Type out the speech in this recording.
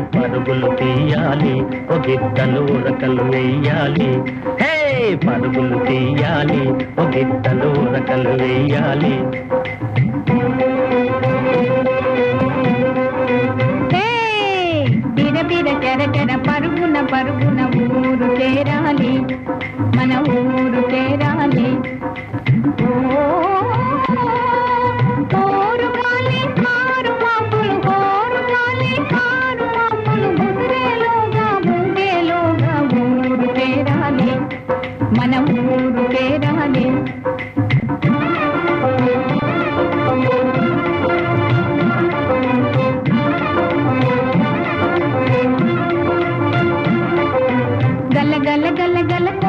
పరుగులు తీయాలి ఒగిట్టలు ఉరకలు వేయాలి. హే పరుగులు తీయాలి ఒగిట్టలు ఉరకలు వేయాలి. చెరటెర పరుగున పరుగున ఊరు చేరాలి. మన ఊరు చేరాలి. మనం గల గల గల గల